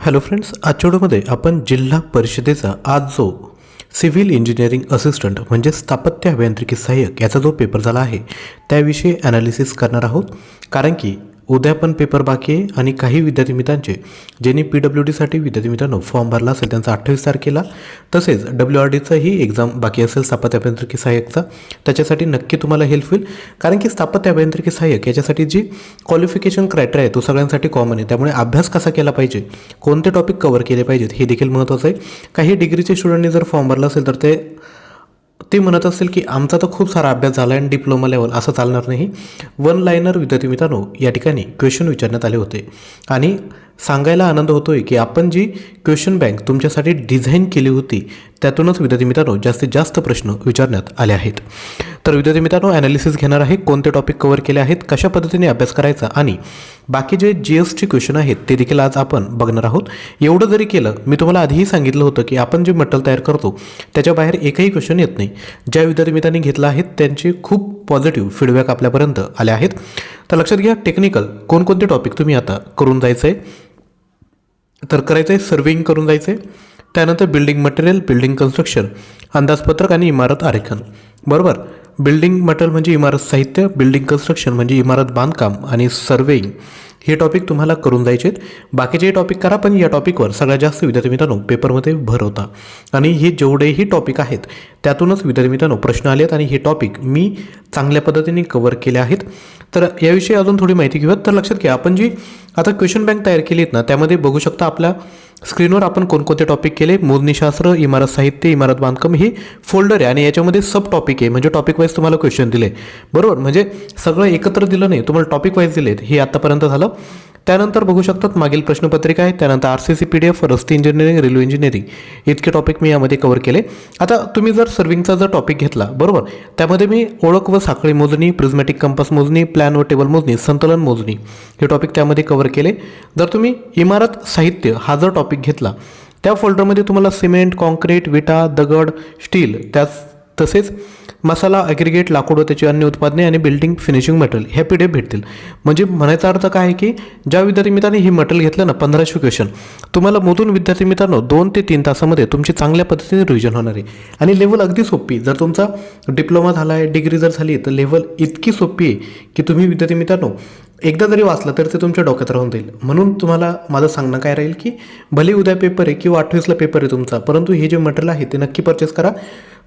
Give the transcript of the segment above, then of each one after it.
Hello friends आजच्या व्हिडिओमध्ये आपण जिल्हा परिषदेचा आज जो सिव्हिल इंजिनिअरिंग असिस्टंट म्हणजे स्थापत्य अभियांत्रिकी सहाय्यक याचा जो पेपर झाला आहे त्याविषयी ॲनालिसिस करणार आहोत. कारण की उद्या पण पेपर बाकी आहे आणि काही विद्यार्थी मित्रांचे ज्यांनी पी डब्ल्यू डीसाठी विद्यार्थी मित्रांनो फॉर्म भरला असेल त्यांचा अठ्ठावीस तारखेला तसेच डब्ल्यू आर डीचाही एक्झाम बाकी असेल स्थापत्य अभियांत्रिकी सहाय्यकचा. त्याच्यासाठी नक्की तुम्हाला हेल्प होईल. कारण की स्थापत्य अभियांत्रिकी सहाय्यक याच्यासाठी जी क्वालिफिकेशन क्रायटेरिया आहे तो सगळ्यांसाठी कॉमन आहे. त्यामुळे अभ्यास कसा केला पाहिजे कोणते टॉपिक कव्हर केले पाहिजेत हे देखील महत्त्वाचं आहे. काही डिग्रीचे स्टुडंटनी जर फॉर्म भरला असेल तर ते ते म्हणत असेल की आमचा तर खूप सारा अभ्यास झाला आहे आणि डिप्लोमा लेवल असं चालणार नाही. वन लायनर विद्यार्थी मित्रांनो या ठिकाणी क्वेश्चन विचारण्यात आले होते. आणि सांगायला आनंद होतोय की आपण जी क्वेश्चन बँक तुमच्यासाठी डिझाईन केली होती त्यातूनच विद्यार्थी मित्रांनो जास्तीत जास्त प्रश्न विचारण्यात आले आहेत. तर विद्यार्थी मित्रांनो ॲनालिसिस घेणार आहे कोणते टॉपिक कव्हर केले आहेत कशा पद्धतीने अभ्यास करायचा आणि बाकी जे जी एसचे क्वेश्चन आहेत ते देखील आज आपण बघणार आहोत. एवढं जरी केलं मी तुम्हाला आधीही सांगितलं होतं की आपण जे मटेरियल तयार करतो त्याच्या बाहेर एकही क्वेश्चन येत नाही. ज्या विद्यार्थी मित्रांनी घेतला आहेत त्यांचे खूप पॉझिटिव्ह फीडबॅक आपल्यापर्यंत आले आहेत. तर लक्षात घ्या टेक्निकल कोणकोणते टॉपिक तुम्ही आता करून जायचं आहे तर करायचं आहे सर्विंग करून जायचं आहे त्यानंतर बिल्डिंग मटेरियल बिल्डिंग कन्स्ट्रक्शन अंदाजपत्रक आणि इमारत आरेखन. बरोबर? बिल्डिंग मटेरियल म्हणजे इमारत साहित्य बिल्डिंग कन्स्ट्रक्शन म्हणजे इमारत बांधकाम आणि सर्वेईंग हे टॉपिक तुम्हाला करून जायचे आहेत बाकीचे टॉपिक करा पण या टॉपिकवर सगळ्यात जास्त विद्यार्थी मित्रांनो पेपरमध्ये भर होता. आणि हे जेवढेही टॉपिक आहेत त्यातूनच विद्यार्थी मित्रांनो प्रश्न आले आहेत आणि हे टॉपिक मी चांगल्या पद्धतीने कव्हर केले आहेत. तर याविषयी अजून थोडी माहिती घेऊयात. तर लक्षात घ्या आपण जी आता क्वेश्चन बँक तयार केली आहेत ना त्यामध्ये बघू शकता आपल्या स्क्रीनवर आपण कोणकोणते टॉपिक केले? मोजणीशास्त्र इमारत साहित्य इमारत बांधकाम हे फोल्डर आहे आणि याच्यामध्ये सब टॉपिक आहे. म्हणजे टॉपिक वाईज तुम्हाला क्वेश्चन दिले. बरोबर? म्हणजे सगळं एकत्र दिलं नाही तुम्हाला टॉपिक वाईज दिलेत. हे आत्तापर्यंत झालं. त्यानंतर बघू शकतात मागील प्रश्नपत्रिका आहे त्यानंतर R C C P D F रस्ते इंजिनिअरिंग रेल्वे इंजिनिअरिंग इतके टॉपिक मी यामध्ये कव्हर केले. आता तुम्ही जर सर्विंगचा जर टॉपिक घेतला बरोबर? त्यामध्ये मी ओळख व साखळी मोजणी प्रिझमॅटिक कंपास मोजणी प्लॅन व टेबल मोजणी संतलन मोजणी हे टॉपिक त्यामध्ये कव्हर केले. जर तुम्ही इमारत साहित्य हा जर टॉपिक घेतला त्या फोल्डरमध्ये तुम्हाला सिमेंट कॉन्क्रीट विटा दगड स्टील त्याच तसेच मसाला ॲग्रिगेट लाकूड व त्याची अन्य उत्पादने आणि बिल्डिंग फिनिशिंग मटेरियल ह्या पिढे भेटतील. म्हणजे म्हणायचा अर्थ काय आहे की ज्या विद्यार्थी मित्रांनी ही मटेरियल घेतलं ना पंधराशे क्वेश्चन तुम्हाला मोजून विद्यार्थी मित्रांनो दोन ते तीन तासामध्ये तुमची चांगल्या पद्धतीने रिव्हिजन होणार आहे. आणि लेवल अगदी सोपी जर तुमचा डिप्लोमा झाला आहे डिग्री जर झाली तर लेवल इतकी सोपी आहे की तुम्ही विद्यार्थी मित्रांनो एकदा जरी वाचलं तर ते तुमच्या डोक्यात राहून जाईल. म्हणून तुम्हाला माझं सांगणं काय राहील की भले उद्या पेपर आहे किंवा अठ्ठावीसला पेपर आहे तुमचा परंतु हे जे मटेरियल आहे ते नक्की परचेस करा.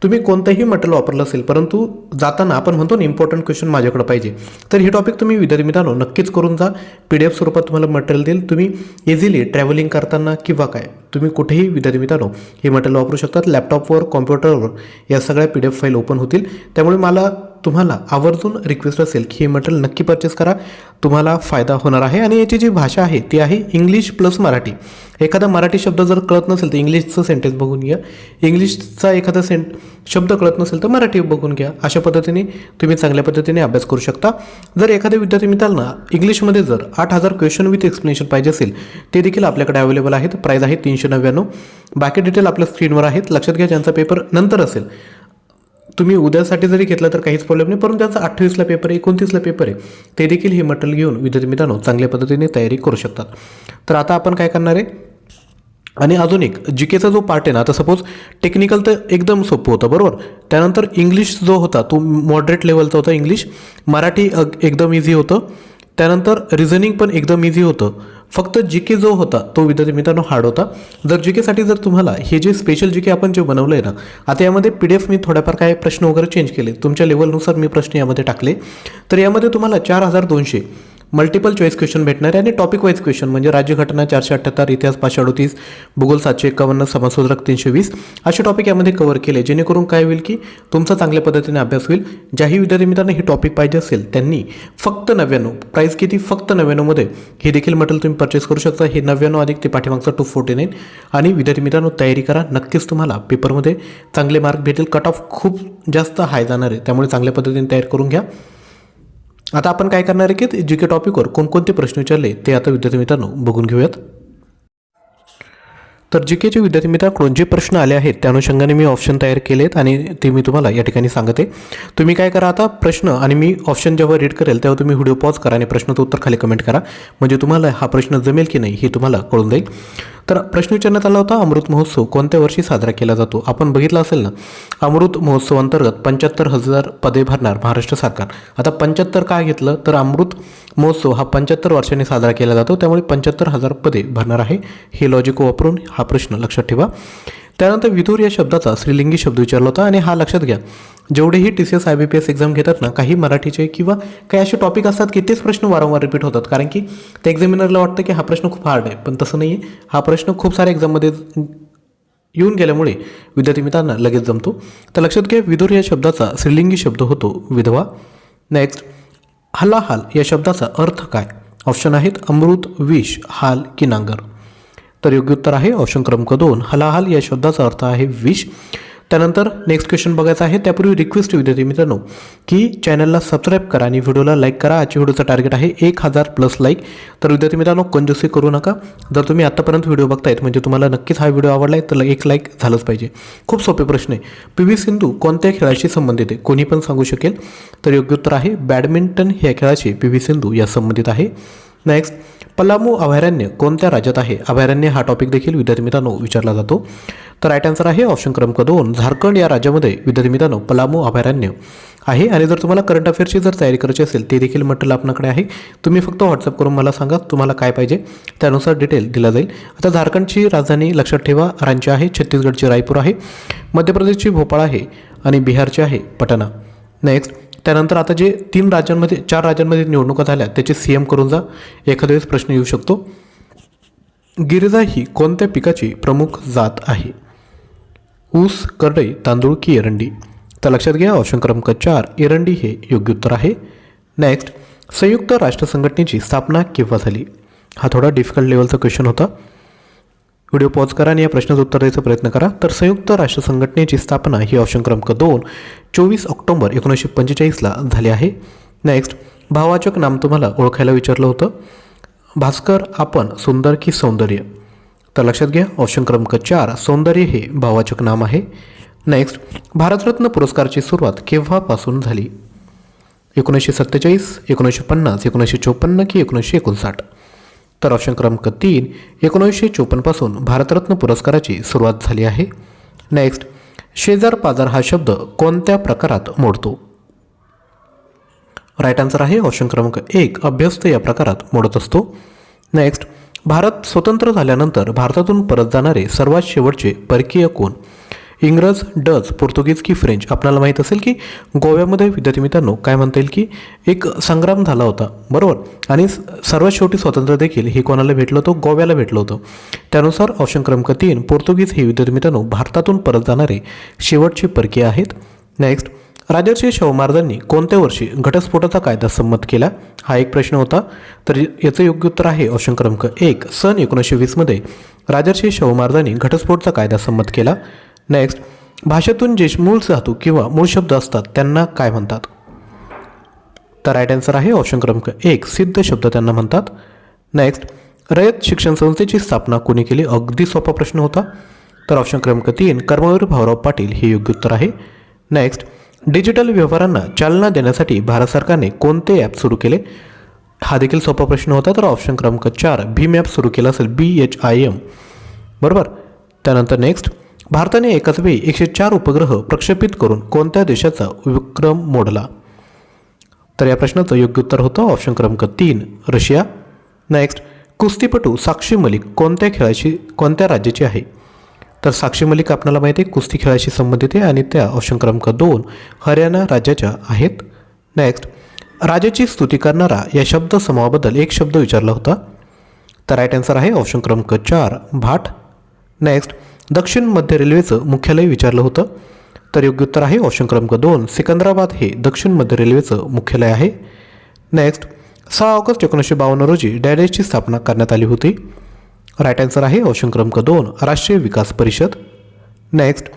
तुम्ही कोणतंही मटेरियल वापरलं असेल परंतु जाताना आपण म्हणतो ना इम्पॉर्टंट क्वेश्चन माझ्याकडे पाहिजे. तर हे टॉपिक तुम्ही विद्यार्थी मित्रांनो नक्कीच करून जा. पी डी एफ स्वरूपात तुम्हाला मटेरियल देईल. तुम्ही इझिली ट्रॅव्हलिंग करताना किंवा काय तुम्ही कुठेही विद्यार्थी मित्रांनो हे मटेरियल वापरू शकतात. लॅपटॉपवर कॉम्प्युटरवर या सगळ्या P D F file open होतील. त्यामुळे मला तुम्हाला आवर्जून रिक्वेस्ट असेल की हे मटेरियल नक्की परचेस करा. तुम्हाला फायदा होणार आहे आणि याची जी भाषा आहे ती आहे इंग्लिश प्लस मराठी. एखादा मराठी शब्द जर कळत नसेल तर इंग्लिशचं सेंटेन्स बघून घ्या. इंग्लिशचा एखादा सेंट शब्द कळत नसेल तर मराठी बघून घ्या. अशा पद्धतीने तुम्ही चांगल्या पद्धतीने अभ्यास करू शकता. जर एखाद्या विद्यार्थी मित्रांना इंग्लिशमध्ये जर आठ हजार क्वेश्चन विथ एक्सप्लेनेशन पाहिजे असेल ते देखील आपल्याकडे अवेलेबल आहेत. प्राईज आहे तीनशे नव्याण्णव. बाकी डिटेल आपल्या स्क्रीनवर आहेत. लक्षात घ्या ज्यांचा पेपर नंतर असेल. तुम्ही उद्यासाठी जरी घेतलं तर काहीच प्रॉब्लेम नाही परंतु त्याचा अठ्ठावीसला पेपर आहे एकोणतीसला पेपर आहे. ते देखील हे मटेरियल घेऊन विद्यार्थी मित्रांनो चांगल्या पद्धतीने तयारी करू शकतात. तर आता आपण काय करणार आहे? आणि अजून एक जी केचा जो पार्ट आहे ना आता सपोज टेक्निकल तर एकदम सोपं होतं बरोबर? त्यानंतर इंग्लिश जो होता तो मॉडरेट लेवलचा होता इंग्लिश मराठी अग- एकदम इझी होतं. त्यानंतर रिझनिंग पण एकदम इझी होतं. फक्त जी के जो होता तो विद्यार्थी मित्रांनो हार्ड होता. जर जी केसाठी जर तुम्हाला हे जे स्पेशल जी के आपण जे बनवलं आहे ना आता यामध्ये पी डी एफ मी थोड्याफार काय प्रश्न वगैरे चेंज केले. तुमच्या लेवलनुसार मी प्रश्न यामध्ये टाकले. तर यामध्ये तुम्हाला चार हजार दोनशे मल्टिपल चॉईस क्वेश्चन भेटणार आहे आणि टॉपिक वाईज क्वेश्चन म्हणजे राज्यघटना चारशे अठ्ठ्याहत्तर इतिहास पाचशे अडतीस भूगोल सातशे एकावन्न समाजसुधारक तीनशे वीस असे टॉपिक यामध्ये कव्हर केले. जेणेकरून काय होईल की तुमचा चांगल्या पद्धतीने अभ्यास होईल. ज्याही विद्यार्थी मित्रांना हे टॉपिक पाहिजे असेल त्यांनी फक्त नव्याण्णव प्राईस किती? फक्त नव्याण्णवमध्ये हे देखील मटेरियल तुम्ही परचेस करू शकता. हे नव्याण्णव अधिक ते पाठीमागचा टू फोर्टी नाईन आणि विद्यार्थी मित्रांनो तयारी करा. नक्कीच तुम्हाला पेपरमध्ये चांगले मार्क भेटेल. कट ऑफ खूप जास्त हाय जाणार आहे. त्यामुळे चांगल्या पद्धतीने तयार करून घ्या. आता आपण काय करणार आहे की जे के टॉपिकवर कोणकोणते प्रश्न विचारले ते आता विद्यार्थी मित्रांनो बघून घेऊयात. तर जी केचे विद्यार्थी मित्रांकडून जे प्रश्न आले आहेत त्या अनुषंगाने मी ऑप्शन तयार केले आहेत आणि ते मी तुम्हाला या ठिकाणी सांगते. तुम्ही काय करा आता प्रश्न आणि मी ऑप्शन जेव्हा रीड करेल तेव्हा तुम्ही व्हिडिओ पॉज करा आणि प्रश्नाचं उत्तर खाली कमेंट करा. म्हणजे तुम्हाला हा प्रश्न जमेल की नाही हे तुम्हाला कळून जाईल. तर प्रश्न विचारण्यात आला होता अमृत महोत्सव कोणत्या वर्षी साजरा केला जातो? आपण बघितला असेल ना अमृत महोत्सव अंतर्गत पंच्याहत्तर हजार पदे भरणार महाराष्ट्र सरकार. आता पंच्याहत्तर काय घेतलं? तर अमृत महोत्सव हा पंच्याहत्तर वर्षांनी साजरा केला जातो. त्यामुळे पंच्याहत्तर हजार पदे भरणार आहे. हे लॉजिक वापरून हा प्रश्न लक्षात ठेवा. त्यानंतर विदूर या शब्दाचा स्त्रीलिंगी शब्द विचारला होता आणि हा लक्षात घ्या. जेवढेही T C S I B P S exam घेतात ना काही मराठीचे किंवा काही असे टॉपिक असतात की तेच प्रश्न वारंवार रिपीट होतात. कारण की त्या एक्झामिनरला वाटतं की हा प्रश्न खूप हार्ड आहे. पण तसं नाही आहे हा प्रश्न खूप साऱ्या एक्झाममध्ये येऊन गेल्यामुळे विद्यार्थी मित्रांना लगेच जमतो. तर लक्षात घ्या विदूर या शब्दाचा स्त्रीलिंगी शब्द होतो विधवा. नेक्स्ट हलाहाल या शब्दाचा अर्थ काय? ऑप्शन आहेत अमृत विष हाल की नांगर तर योग्य उत्तर आहे ऑप्शन क्रमांक दोन. हलाहाल या शब्दाचा अर्थ आहे विष. त्यानंतर नेक्स्ट क्वेश्चन बघायचा आहे. त्यापूर्वी रिक्वेस्ट विद्यार्थी मित्रांनो की चॅनलला सबस्क्राईब करा आणि व्हिडिओला लाईक करा. आजच्या व्हिडिओचं टार्गेट आहे एक हजार प्लस लाईक तर विद्यार्थी मित्रांनो कंजूसी करू नका. जर तुम्ही आत्तापर्यंत व्हिडिओ बघतायत म्हणजे तुम्हाला नक्कीच हा व्हिडिओ आवडला आहे तर एक लाईक झालंच पाहिजे. खूप सोपे प्रश्न आहे. पी. व्ही. सिंधू कोणत्या खेळाशी संबंधित आहे? कोणी पण सांगू शकेल तर योग्य उत्तर आहे बॅडमिंटन ह्या खेळाशी पी. व्ही. सिंधू या संबंधित आहे. नेक्स्ट पलामू अभयारण्य कोणत्या राज्यात आहे? अभयारण्य हा टॉपिक देखील विद्यार्थी मित्रांनो विचारला जातो. तर राईट आन्सर आहे ऑप्शन क्रमांक दोन झारखंड या राज्यामध्ये विद्यार्थी मित्रांनो पलामू अभयारण्य आहे. आणि जर तुम्हाला करंट अफेअर्सची जर तयारी करायची असेल ते देखील मटेरियल आपणाकडे आहे. तुम्ही फक्त व्हॉट्सअप करून मला सांगा तुम्हाला काय पाहिजे? त्यानुसार डिटेल दिला जाईल. आता झारखंडची राजधानी लक्षात ठेवा रांची आहे छत्तीसगडची रायपूर आहे मध्य प्रदेशची भोपाळ आहे आणि बिहारची आहे पटना. नेक्स्ट त्यानंतर आता जे तीन राज्यांमध्ये चार राज्यांमध्ये निवडणुका झाल्या त्याचे सी एम करून जा. एखाद्या वेळेस प्रश्न येऊ शकतो. गिरिजा ही कोणत्या पिकाची प्रमुख जात आहे? ऊस करडई तांदूळ की एरंडी? तर लक्षात घ्या ऑप्शन क्रमांक चार एरंडी हे योग्य उत्तर आहे. नेक्स्ट संयुक्त राष्ट्र संघटनेची स्थापना केव्हा झाली? हा थोडा डिफिकल्ट लेवलचा क्वेश्चन होता. व्हिडिओ पॉज करा आणि या प्रश्नाचं उत्तर द्यायचा प्रयत्न करा. तर संयुक्त राष्ट्र संघटनेची स्थापना ही ऑप्शन क्रमांक दोन चोवीस ऑक्टोबर एकोणीसशे पंचेचाळीसला झाली आहे. नेक्स्ट भाववाचक नाम तुम्हाला ओळखायला विचारलं होतं. भास्कर आपण सुंदर की सौंदर्य? तर लक्षात घ्या ऑप्शन क्रमांक चार सौंदर्य हे भाववाचक नाम आहे. नेक्स्ट भारतरत्न पुरस्कारची सुरुवात केव्हापासून झाली? एकोणीसशे सत्तेचाळीस एकोणीसशे पन्नास एकोणीसशे चोपन्न की एकोणीसशे एकोणसाठ? तर ऑप्शन क्रमांक तीन एकोणीसशे चोपन्नपासून भारतरत्न पुरस्काराची सुरुवात झाली आहे. नेक्स्ट शेजार पाजार हा शब्द कोणत्या प्रकारात मोडतो? राईट आन्सर आहे ऑप्शन क्रमांक एक अभ्यस्त या प्रकारात मोडत असतो. नेक्स्ट भारत स्वतंत्र झाल्यानंतर भारतातून परत जाणारे सर्वात शेवटचे परकीय कोण? इंग्रज डच पोर्तुगीज की फ्रेंच. आपल्याला माहीत असेल की गोव्यामध्ये विद्यार्थी मित्रांनो काय म्हणता येईल की एक संग्राम झाला होता. बरोबर? आणि स- सर्वात शेवटी स्वातंत्र्य देखील हे कोणाला भेटलं होतं? गोव्याला भेटलं होतं. त्यानुसार ऑप्शन क्रमांक तीन पोर्तुगीज हे विद्यार्थी मित्रांनो भारतातून परत जाणारे शेवटचे परकीय आहेत. नेक्स्ट राजर्षी शाहू महाराजांनी कोणत्या वर्षी घटस्फोटाचा कायदा संमत केला? हा एक प्रश्न होता. तर याचं योग्य उत्तर आहे ऑप्शन क्रमांक एक. सन एकोणीसशे वीसमध्ये राजर्षी शाहू महाराजांनी घटस्फोटचा कायदा संमत केला. नेक्स्ट भाषेतून जे मूळ धातू किंवा मूळ शब्द असतात त्यांना काय म्हणतात? तर राईट आन्सर आहे ऑप्शन क्रमांक एक सिद्ध शब्द त्यांना म्हणतात. नेक्स्ट रयत शिक्षण संस्थेची स्थापना कोणी केली? अगदी सोपा प्रश्न होता. तर ऑप्शन क्रमांक तीन कर्मवीर भाऊराव पाटील हे योग्य उत्तर आहे. नेक्स्ट डिजिटल व्यवहारांना चालना देण्यासाठी भारत सरकारने कोणते ॲप सुरू केले? हा देखील सोपा प्रश्न होता. तर ऑप्शन क्रमांक चार भीम ॲप सुरू केला असेल बी एच आय एम बरोबर? त्यानंतर नेक्स्ट भारताने एकाच वेळी एकशे चार उपग्रह प्रक्षेपित करून कोणत्या देशाचा विक्रम मोडला? तर या प्रश्नाचं योग्य उत्तर होतं ऑप्शन क्रमांक तीन रशिया. नेक्स्ट कुस्तीपटू साक्षी मलिक कोणत्या खेळाशी कोणत्या राज्याची आहे? तर साक्षी मलिक आपल्याला माहिती आहे कुस्ती खेळाशी संबंधित आहे आणि त्या ऑप्शन क्रमांक दोन हरियाणा राज्याच्या आहेत. नेक्स्ट राजाची स्तुती करणारा या शब्द समूहाबद्दल एक शब्द विचारला होता. तर राईट आन्सर आहे ऑप्शन क्रमांक चार भाट. नेक्स्ट दक्षिण मध्य रेल्वेचं मुख्यालय विचारलं होतं. तर योग्य उत्तर आहे ऑप्शन क्रमांक दोन सिकंदराबाद हे दक्षिण मध्य रेल्वेचं मुख्यालय आहे. नेक्स्ट सहा ऑगस्ट एकोणीसशे बावन्न रोजी डॅडेजची स्थापना करण्यात आली होती. राईट आन्सर आहे ऑप्शन क्रमांक दोन राष्ट्रीय विकास परिषद. नेक्स्ट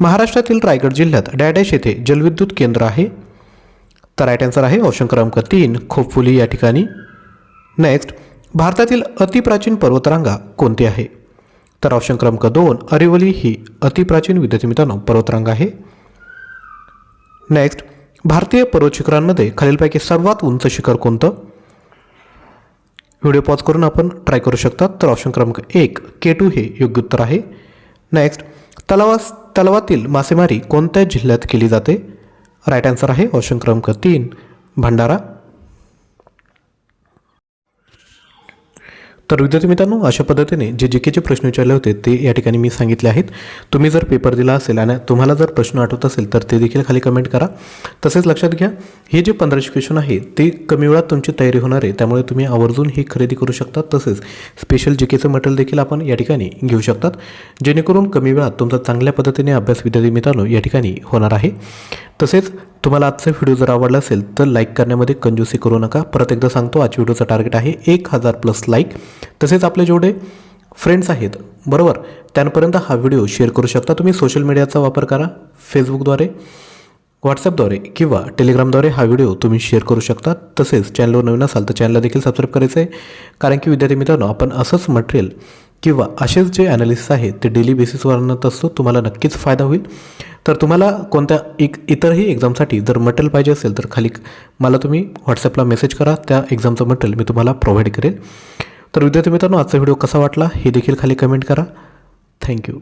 महाराष्ट्रातील रायगड जिल्ह्यात डॅडॅश येथे जलविद्युत केंद्र आहे. तर राईट आन्सर आहे ऑप्शन क्रमांक तीन खोपफुली या ठिकाणी. नेक्स्ट भारतातील अतिप्राचीन पर्वतरांगा कोणती आहे? तर ऑप्शन क्रमांक दोन अरिवली ही अतिप्राचीन विद्यार्थी मित्रांनो पर्वतरांग आहे. नेक्स्ट भारतीय पर्वत शिखरांमध्ये खालीलपैकी सर्वात उंच शिखर कोणतं? व्हिडिओ पॉज करून आपण ट्राय करू शकता तर ऑप्शन क्रमांक एक के टू हे योग्य उत्तर आहे. नेक्स्ट तलावास तलावातील मासेमारी कोणत्या जिल्ह्यात केली जाते? राईट आन्सर आहे ऑप्शन क्रमांक तीन भंडारा. तर विद्यार्थी मित्रांनो अशा पद्धतीने जे जी केचे प्रश्न विचारले होते ते या ठिकाणी मी सांगितले आहेत. तुम्ही जर पेपर दिला असेल आणि तुम्हाला जर प्रश्न आठवत असेल तर ते देखील खाली कमेंट करा. तसेच लक्षात घ्या हे जे पंधराशे क्वेश्चन आहे ते कमी वेळात तुमची तयारी होणार आहे. त्यामुळे तुम्ही आवर्जून ही खरेदी करू शकता. तसेच स्पेशल जी केचं मटेरियल देखील आपण या ठिकाणी घेऊ शकतात. जेणेकरून कमी वेळात तुमचा चांगल्या पद्धतीने अभ्यास विद्यार्थी मित्रांनो या ठिकाणी होणार आहे. तसेच तुम्हाला आजचा व्हिडिओ जर आवडला असेल तर लाईक करण्यामध्ये कंजूसी करू नका. परत एकदा सांगतो आजच्या व्हिडिओचं टार्गेट आहे एक हजार प्लस लाईक तसेच आपले जेवढे फ्रेंड्स आहेत बरोबर? त्यांपर्यंत हा व्हिडिओ शेअर करू शकता. तुम्ही सोशल मीडियाचा वापर करा फेसबुकद्वारे व्हॉट्सअपद्वारे किंवा टेलिग्रामद्वारे हा व्हिडिओ तुम्ही शेअर करू शकता. तसेच चॅनलवर नवीन असाल तर चॅनलला देखील सबस्क्राईब करायचं आहे कारण की विद्यार्थी मित्रांनो आपण असंच मटेरियल किंवा असेच जे ॲनालिस्ट आहेत ते डेली बेसिसवर आणत असतो तुम्हाला नक्कीच फायदा होईल. तर तुम्हाला कोणत्या एक इतरही एक्झामसाठी जर मटेरियल पाहिजे असेल तर खाली मला तुम्ही व्हॉट्सअपला मेसेज करा. त्या एक्झामचं मटेरियल मी तुम्हाला प्रोव्हाइड करेल. तर विद्यार्थी मित्रांनो आजचा व्हिडिओ कसा वाटला हे देखील खाली कमेंट करा. थँक्यू